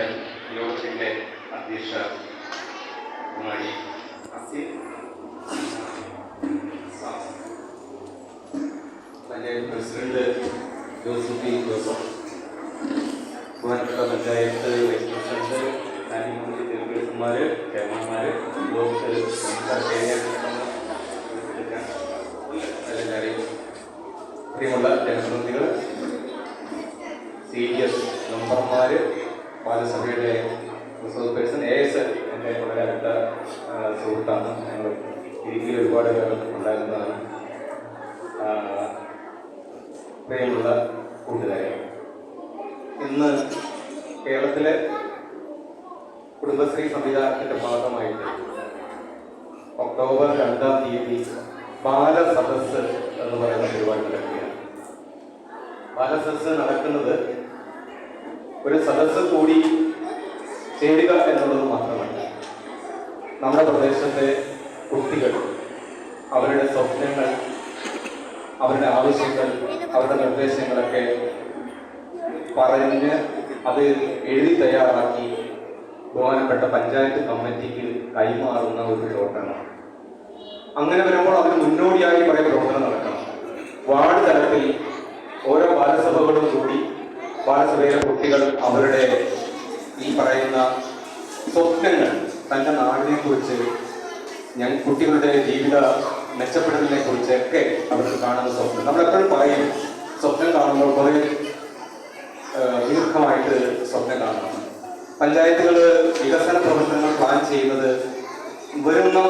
നമ്മുടെ യോഗത്തിന്റെ അധ്യക്ഷ കുമാരി അസി പഞ്ചായത്ത് പ്രസിഡന്റ് ജോസഫി ജോസഫ് ബഹുമാനപ്പെട്ട panchayat vice president standing committee ചെയർപേഴ്സന്മാര് ചെയർമാൻമാര് ബ്ലോക്ക് എല്ലാവരെയും പ്രിയമുള്ള ജനപ്രതിനിധികൾ ബാലസഭയുടെ റിസോഴ്സ് പേഴ്സൺ എ എസ് എന്റെ വളരെ അടുത്ത സുഹൃത്താണ്. ഞങ്ങൾ ഇടുക്കിയിൽ ഒരുപാട് പേർ ഉണ്ടായിരുന്നതാണ്. പ്രിയമുള്ള കൂട്ടുകാരെ ഇന്ന് കേരളത്തിലെ കുടുംബശ്രീ സംവിധാനത്തിന്റെ ഭാഗമായിട്ട് ഒക്ടോബർ രണ്ടാം തീയതി ബാലസദസ് എന്ന് പറയുന്ന പരിപാടി നടക്കുകയാണ്. ബാലസദസ് നടക്കുന്നത് ഒരു സദസ്സ് കൂടി നമ്മുടെ പ്രദേശത്തെ കുട്ടികൾ അവരുടെ സ്വപ്നങ്ങൾ അവരുടെ ആവശ്യങ്ങൾ അവരുടെ നിർദ്ദേശങ്ങളൊക്കെ പറഞ്ഞ് അത് എഴുതി തയ്യാറാക്കി ബഹുമാനപ്പെട്ട പഞ്ചായത്ത് കമ്മിറ്റിക്ക് കൈമാറുന്ന ഒരു പ്രവർത്തനമാണ്. അങ്ങനെ വരുമ്പോൾ അതിന് മുന്നോടിയായി കുറേ പ്രവർത്തനം നടക്കണം. വാർഡ് തലത്തിൽ ഓരോ ബാലസഭകളും കൂടി ബാലസഭയിലെ കുട്ടികൾ അവരുടെ ഈ പറയുന്ന സ്വപ്നങ്ങൾ തന്റെ നാടിനെ കുറിച്ച് ഞാൻ കുട്ടികളുടെ ജീവിത മെച്ചപ്പെടുന്നതിനെ കുറിച്ചൊക്കെ അവർക്ക് കാണുന്ന സ്വപ്നം. നമ്മൾ എപ്പോഴും പറയും സ്വപ്നം കാണുമ്പോൾ കുറെ ദീർഘമായിട്ട് സ്വപ്നം കാണണം. പഞ്ചായത്തുകൾ വികസന പ്രവർത്തനങ്ങൾ പ്ലാൻ ചെയ്യുന്നത് വരുന്ന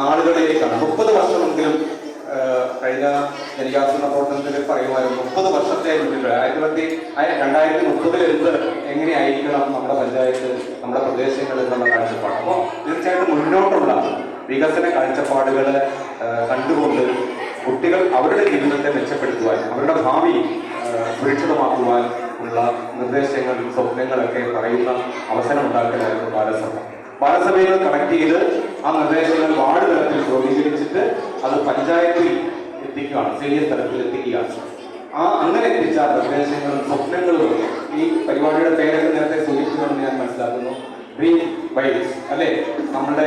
നാളുകളിലേക്കാണ്. മുപ്പത് വർഷമെങ്കിലും കഴിഞ്ഞ ജനികാസന പ്രവർത്തനത്തിൽ പറയുമായിരുന്നു മുപ്പത് വർഷത്തെ മുന്നിൽ ആയിരത്തി തൊള്ളായിരത്തി രണ്ടായിരത്തി മുപ്പതിൽ എന്ത് എങ്ങനെയായിരിക്കണം നമ്മുടെ പഞ്ചായത്ത് നമ്മുടെ പ്രദേശങ്ങളിൽ എന്നുള്ള കാഴ്ചപ്പാട്. അപ്പോൾ തീർച്ചയായിട്ടും മുന്നോട്ടുള്ള വികസന കാഴ്ചപ്പാടുകൾ കണ്ടുകൊണ്ട് കുട്ടികൾ അവരുടെ ജീവിതത്തെ മെച്ചപ്പെടുത്തുവാൻ അവരുടെ ഭാവി സുരക്ഷിതമാക്കുവാൻ ഉള്ള നിർദ്ദേശങ്ങൾ സ്വപ്നങ്ങളൊക്കെ പറയുന്ന അവസരം ഉണ്ടാക്കലായിരുന്നു ബാലസഭ. ബാലസഭയിൽ കളക്ട് ചെയ്ത് ആ നിർദ്ദേശങ്ങൾ വാർഡ് തലത്തിൽ ക്രോഡീകരിച്ചിട്ട് അത് പഞ്ചായത്തിൽ എത്തിക്കുകയാണ് സീനിയർ തലത്തിൽ എത്തിക്കുകയാണ്. ആ അങ്ങനെ എത്തിച്ച നിർദ്ദേശങ്ങളും സ്വപ്നങ്ങളും ഈ പരിപാടിയുടെ പേരൊക്കെ നേരത്തെ സൂചിപ്പിച്ചുകൊണ്ട് ഞാൻ മനസ്സിലാക്കുന്നു. ഡ്രീം വൈബ്സ് അല്ലെ? നമ്മുടെ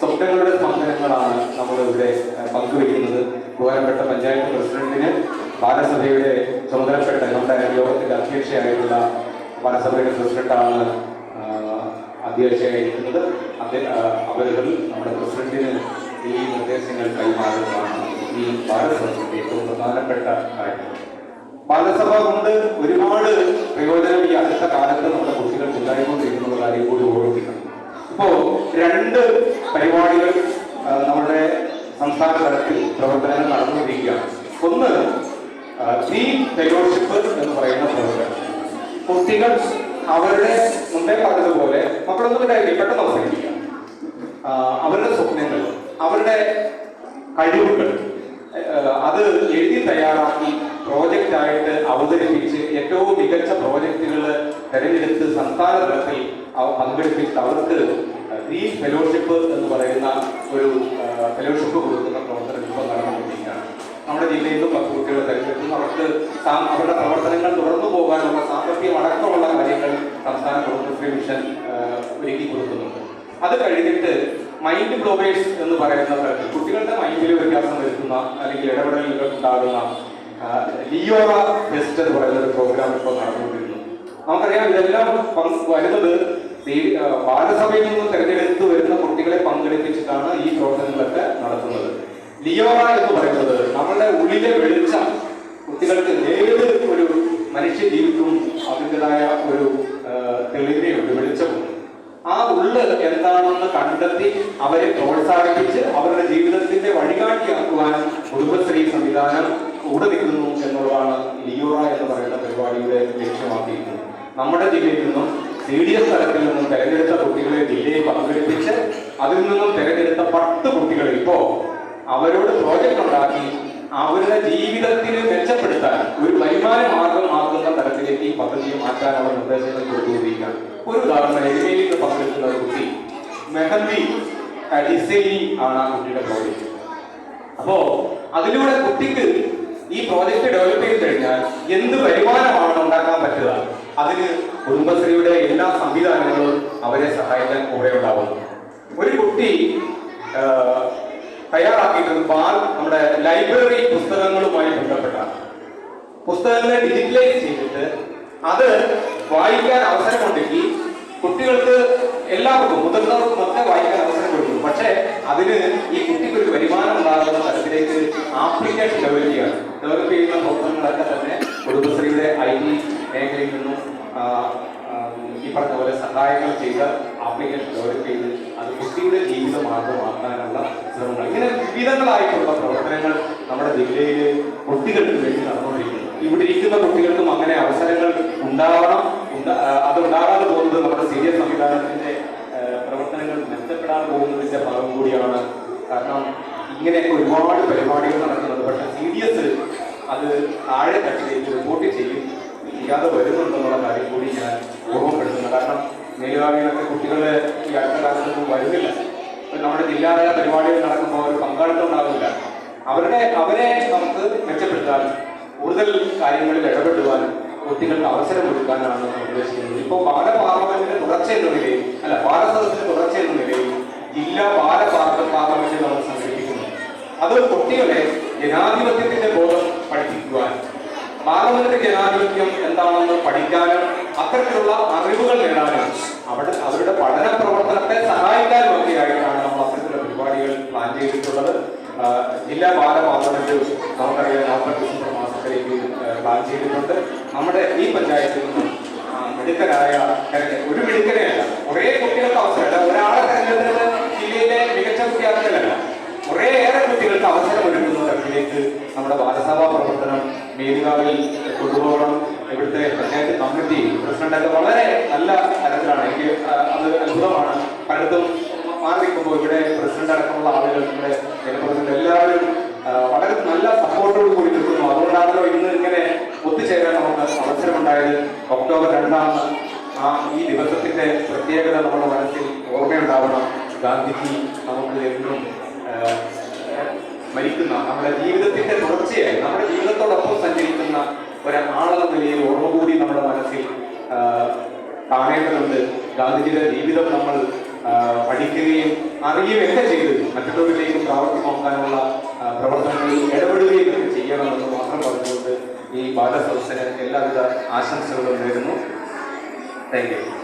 സ്വപ്നങ്ങളുടെ സ്പന്ദനങ്ങളാണ് നമ്മൾ ഇവിടെ പങ്കുവയ്ക്കുന്നത്. ബഹുമാനപ്പെട്ട പഞ്ചായത്ത് പ്രസിഡന്റിന് ബാലസഭയുടെ ചുമതലപ്പെട്ട നമ്മുടെ യോഗത്തിന്റെ അധ്യക്ഷയായിട്ടുള്ള ബാലസഭയുടെ പ്രസിഡന്റാണ് ആഹ്, അധ്യക്ഷയായിരിക്കുന്നത് അദ്ദേഹം അവരുകൾ നമ്മുടെ പ്രസിഡന്റിന് ഈ നിർദ്ദേശങ്ങൾ കൈമാറുന്നതാണ് ഈ ബാലസഭയുടെ ഏറ്റവും പ്രധാനപ്പെട്ട കാര്യം. ബാലസഭ കൊണ്ട് ഒരുപാട് പ്രയോജനം ഈ അടുത്ത കാലത്ത് നമ്മുടെ കുട്ടികൾ ഉണ്ടായിക്കൊണ്ടിരിക്കുന്ന കാര്യം കൂടി ഓർമ്മിക്കണം. ഇപ്പോ രണ്ട് പരിപാടികൾ നമ്മുടെ സംസ്ഥാന തലത്തിൽ പ്രവർത്തനങ്ങൾ നടന്നുകൊണ്ടിരിക്കുകയാണ്. ഒന്ന് ഫെലോഷിപ്പ് എന്ന് പറയുന്ന പ്രവർത്തനം കുട്ടികൾ അവരുടെ മുമ്പേ പറഞ്ഞതുപോലെ പെട്ടെന്ന് അവസാനിപ്പിക്കാം. അവരുടെ സ്വപ്നങ്ങൾ അവരുടെ കഴിവുകൾ അത് എഴുതി തയ്യാറാക്കി പ്രോജക്റ്റ് ആയിട്ട് അവതരിപ്പിച്ച് ഏറ്റവും മികച്ച പ്രോജക്റ്റുകൾ തിരഞ്ഞെടുത്ത് സംസ്ഥാന തലത്തിൽ അവ പങ്കെടുപ്പിച്ച് അവർക്ക് ഗ്രീൻ ഫെലോഷിപ്പ് എന്ന് പറയുന്ന ഒരു ഫെലോഷിപ്പ് കൊടുക്കുന്ന നമ്മുടെ ജില്ലയിൽ നിന്നും പത്ത് കുട്ടികൾ തെരഞ്ഞെടുക്കും അവർക്ക് അവരുടെ പ്രവർത്തനങ്ങൾ തുടർന്നു പോകാനുള്ള സാമ്പത്തികം അടക്കമുള്ള കാര്യങ്ങൾ സംസ്ഥാന കുടുംബശ്രീ മിഷൻ ഒരുക്കി കൊടുക്കുന്നുണ്ട്. അത് കഴിഞ്ഞിട്ട് മൈൻഡ് ബ്ലോവേഴ്സ് എന്ന് പറയുന്ന തരത്തിൽ കുട്ടികളുടെ മൈൻഡിൽ വ്യത്യാസം വരുത്തുന്ന അല്ലെങ്കിൽ ഇടപെടലുകൾ ഉണ്ടാകുന്ന ലിയോറ ഫെസ്റ്റ് എന്ന് പറയുന്ന ഒരു പ്രോഗ്രാം ഇപ്പോൾ നടന്നുകൊണ്ടിരുന്നു നമുക്കറിയാം ഇതെല്ലാം വരുന്നത് ബാലസഭയിൽ നിന്ന് തിരഞ്ഞെടുത്ത് വരുന്ന കുട്ടികളെ പങ്കെടുപ്പിച്ചിട്ടാണ് ഈ പ്രവർത്തനങ്ങളൊക്കെ നടത്തുന്നത്. ലിയോറ എന്ന് പറയുന്നത് നമ്മളുടെ ഉള്ളിലെ വെളിച്ചം കുട്ടികൾക്ക് ഏത് ഒരു മനുഷ്യ ജീവിതവും അതിന്റെതായ ഒരു തെളിവിനെയുണ്ട് വെളിച്ചമുണ്ട് ആ ഉള്ള് എന്താണെന്ന് കണ്ടെത്തി അവരെ പ്രോത്സാഹിപ്പിച്ച് അവരുടെ ജീവിതത്തിന്റെ വഴികാട്ടിയാക്കുവാൻ കുടുംബശ്രീ സംവിധാനം കൂടെ നിൽക്കുന്നു എന്നുള്ളതാണ് ലിയോറ എന്ന് പറയുന്ന പരിപാടിയുടെ ലക്ഷ്യമാക്കിയിരിക്കുന്നത്. നമ്മുടെ ജില്ലയിൽ നിന്നും സി ഡി എസ് തലത്തിൽ നിന്നും തെരഞ്ഞെടുത്ത കുട്ടികളെ ജില്ലയിൽ പങ്കെടുപ്പിച്ച് അതിൽ നിന്നും തെരഞ്ഞെടുത്ത പത്ത് കുട്ടികൾ ഇപ്പോ അവരോട് പ്രോജക്റ്റ് ഉണ്ടാക്കി അവരുടെ ജീവിതത്തിന് മെച്ചപ്പെടുത്താൻ ഒരു വരുമാന മാർഗം മാർഗമാക്കുന്ന തരത്തിലേക്ക് ഈ പദ്ധതിയെ അവർ നിർദ്ദേശങ്ങൾ കൊടുത്തുകൊണ്ടിരിക്കുക ഒരു ഉദാഹരണം എരുമയിൽ നിന്ന് പങ്കെടുക്കുന്ന ഒരു കുട്ടി മെഹന്തി ഡിസൈനിങ് ആണ് ആ കുട്ടിയുടെ പ്രോജക്റ്റ് അപ്പോ അതിലൂടെ കുട്ടിക്ക് ഈ പ്രോജക്റ്റ് ഡെവലപ്പ് ചെയ്ത് കഴിഞ്ഞാൽ എന്ത് വരുമാനമാണ് ഉണ്ടാക്കാൻ പറ്റുക? അതിന് കുടുംബശ്രീയുടെ എല്ലാ സംവിധാനങ്ങളും അവരെ സഹായിക്കാൻ കൂടെ ഉണ്ടാവുന്നു ഒരു കുട്ടി തയ്യാറാക്കിയിട്ടുള്ളത് ബാൽ നമ്മുടെ ലൈബ്രറി പുസ്തകങ്ങളുമായി ബന്ധപ്പെട്ട പുസ്തകങ്ങളെ ഡിജിറ്റലൈസ് ചെയ്തിട്ട് അത് വായിക്കാൻ അവസരമുണ്ടെങ്കിൽ കുട്ടികൾക്ക് എല്ലാവർക്കും മുതിർന്നവർക്കും ഒക്കെ വായിക്കാൻ അവസരം കൊടുക്കും പക്ഷേ അതിന് ഈ കുട്ടിക്ക് ഒരു വരുമാനം ഉണ്ടാകുന്ന തരത്തിലേക്ക് ആപ്ലിക്കേഷൻ ഡെവലപ്പ് ചെയ്യണം ഡെവലപ്പ് ചെയ്യുന്ന പ്രവർത്തനങ്ങളൊക്കെ തന്നെ കുടുംബശ്രീയുടെ ഐ ടി മേഖലയിൽ നിന്നും ഈ പറഞ്ഞ പോലെ സഹായങ്ങൾ ചെയ്ത് ആപ്ലിക്കേഷൻ ഡെവലപ്പ് ചെയ്ത് അത് കുട്ടിയുടെ ജീവിത മാർഗമാക്കാനുള്ള ശ്രമങ്ങൾ. ഇങ്ങനെ വിവിധങ്ങളായിട്ടുള്ള പ്രവർത്തനങ്ങൾ നമ്മുടെ ജില്ലയിൽ കുട്ടികൾക്ക് വേണ്ടി നടന്നുകൊണ്ടിരിക്കുന്നു. ഇവിടെ ഇരിക്കുന്ന കുട്ടികൾക്കും അങ്ങനെ അവസരങ്ങൾ ഉണ്ടാവണം. അത് ഉണ്ടാകാതെ പോകുന്നത് നമ്മുടെ സീനിയർ സംവിധാനത്തിന്റെ പ്രവർത്തനങ്ങൾ മെച്ചപ്പെടാതെ പോകുന്നതിന്റെ ഭാഗം കൂടിയാണ്. കാരണം ഇങ്ങനെയൊക്കെ ഒരുപാട് പരിപാടികൾ നടക്കുന്നത്. പക്ഷെ സി ഡി എസ് അത് താഴെ തട്ടിലേക്ക് റിപ്പോർട്ട് ചെയ്യും. ചെയ്യാതെ വരുന്നുണ്ടെന്നുള്ള കാര്യം കൂടി ഞാൻ ഓർമ്മപ്പെടുത്തുന്നു. കാരണം മേലുകാവിയിലൊക്കെ കുട്ടികളെ ഈ അടുത്ത കാലത്തൊന്നും വരുന്നില്ല. നമ്മുടെ ജില്ലാതല പരിപാടികൾ നടക്കുമ്പോൾ ഒരു പങ്കാളിത്തം ഉണ്ടാവില്ല. അവരുടെ അവരെ നമുക്ക് മെച്ചപ്പെടുത്താനും കൂടുതൽ കാര്യങ്ങളിൽ ഇടപെടുവാനും കുട്ടികൾക്ക് അവസരം കൊടുക്കാനാണ് നമ്മൾ ഉദ്ദേശിക്കുന്നത്. ഇപ്പോൾ ബാല പാർലമെന്റിന്റെ തുടർച്ച എന്ന നിലയിൽ അല്ല ബാലസദസ്സിന്റെ തുടർച്ച എന്ന നിലയിൽ ജില്ലാ ബാല പാർലമെന്റ് നമ്മൾ സംഘടിപ്പിക്കുന്നു. അത് കുട്ടികളെ ജനാധിപത്യത്തിന്റെ ബോധം പാർലമെന്റ് ജനാധിപത്യം എന്താണെന്ന് പഠിക്കാനും അത്തരത്തിലുള്ള അറിവുകൾ നേടാനും അവിടെ അവരുടെ പഠന പ്രവർത്തനത്തെ സഹായിക്കാനും ഒക്കെ ആയിട്ടാണ് നമ്മൾ അത്തരത്തിലുള്ള പരിപാടികൾ പ്ലാൻ ചെയ്തിട്ടുള്ളത്. ജില്ലാ ബാല പാർലമെന്റ് നമുക്കറിയാം നവംബർ ഡിസംബർ മാസത്തിലേക്ക് പ്ലാൻ ചെയ്തിട്ടുണ്ട്. നമ്മുടെ ഈ പഞ്ചായത്തിൽ നിന്നും മിടുക്കരായ ഒരു മിടുക്കനെയല്ല കുറേ കുട്ടികൾക്ക് അവസരമല്ല. ഒരാളെ തെരഞ്ഞെടുത്തത് ജില്ലയിലെ മികച്ച വിദ്യാർത്ഥികളല്ല കുറേയേറെ കുട്ടികൾക്ക് അവസരം ഒരുക്കുന്ന തരത്തിലേക്ക് നമ്മുടെ ബാലസഭാ മേലുകാവിൽ കൊണ്ടുപോകണം. ഇവിടുത്തെ പഞ്ചായത്ത് കമ്മിറ്റി പ്രസിഡന്റൊക്കെ വളരെ നല്ല തരത്തിലാണ്. എനിക്ക് അത് അത്ഭുതമാണ്. പലയിടത്തും മാറി നിൽക്കുമ്പോൾ ഇവിടെ പ്രസിഡന്റ് അടക്കമുള്ള ആളുകൾ ഇവിടെ ജനപ്രതിനിധി എല്ലാവരും വളരെ നല്ല സപ്പോർട്ടോട് കൂടി നിൽക്കുന്നു. അതുകൊണ്ടാണല്ലോ ഇന്ന് ഇങ്ങനെ ഒത്തുചേരാൻ നമുക്ക് അവസരമുണ്ടായത്. ഒക്ടോബർ രണ്ടാം ആ ഈ ദിവസത്തിന്റെ പ്രത്യേകത നമ്മുടെ മനസ്സിൽ ഓർമ്മയുണ്ടാവണം. ഗാന്ധിജി നമുക്ക് എന്നും ആ, മരിക്കുന്ന നമ്മുടെ ജീവിതത്തിന്റെ തുടർച്ചയായി നമ്മുടെ ജീവിതത്തോടൊപ്പം സഞ്ചരിക്കുന്ന ഒരാളെന്ന നിലയിൽ ഓർമ്മ കൂടി നമ്മുടെ മനസ്സിൽ കാണേണ്ടതുണ്ട്. ഗാന്ധിജിയുടെ ജീവിതം നമ്മൾ പഠിക്കുകയും അറിയുകയും ഒക്കെ ചെയ്ത്. മറ്റുള്ളവരിലേക്കും പ്രാവർത്തികമാക്കാനുള്ള പ്രവർത്തനങ്ങളിൽ ഇടപെടുകയും ഒക്കെ ചെയ്യണമെന്ന് മാത്രം പറഞ്ഞുകൊണ്ട് ഈ ബാലസദസ്സിന് എല്ലാവിധ ആശംസകളും നേരുന്നു. Thank you